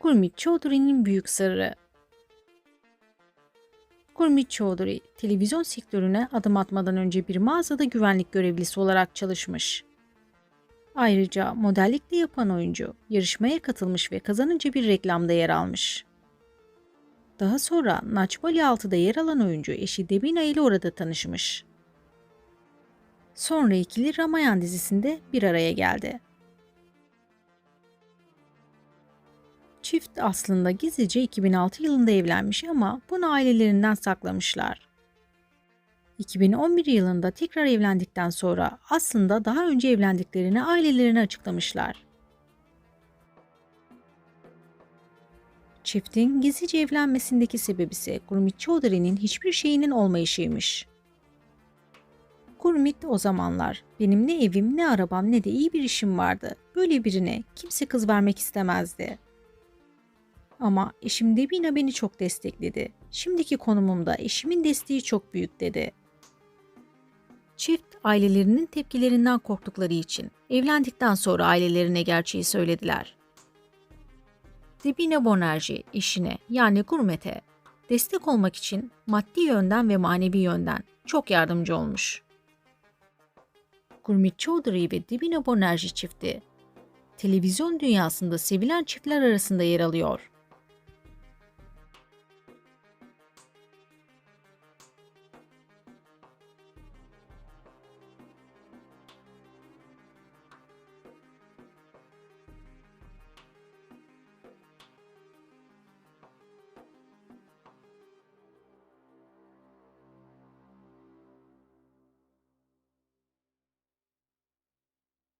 Gurmit Chaudhry'nin Büyük Sırrı Gurmit Chaudhry, televizyon sektörüne adım atmadan önce bir mağazada güvenlik görevlisi olarak çalışmış. Ayrıca modellik de yapan oyuncu, yarışmaya katılmış ve kazanınca bir reklamda yer almış. Daha sonra Naçbali 6'da yer alan oyuncu eşi Debina ile orada tanışmış. Sonra ikili Ramayan dizisinde bir araya geldi. Çift aslında gizlice 2006 yılında evlenmiş ama bunu ailelerinden saklamışlar. 2011 yılında tekrar evlendikten sonra aslında daha önce evlendiklerini ailelerine açıklamışlar. Çiftin gizlice evlenmesindeki sebebi ise Gurmit Chaudhry'nin hiçbir şeyinin olmayışıymış. Gurmit o zamanlar benim ne evim ne arabam ne de iyi bir işim vardı. Böyle birine kimse kız vermek istemezdi. Ama eşim Debina beni çok destekledi. Şimdiki konumumda eşimin desteği çok büyük dedi. Çift ailelerinin tepkilerinden korktukları için evlendikten sonra ailelerine gerçeği söylediler. Debina Bonerji eşine yani Gurmet'e destek olmak için maddi yönden ve manevi yönden çok yardımcı olmuş. Gurmit Chaudhry ve Debina Bonerji çifti televizyon dünyasında sevilen çiftler arasında yer alıyor.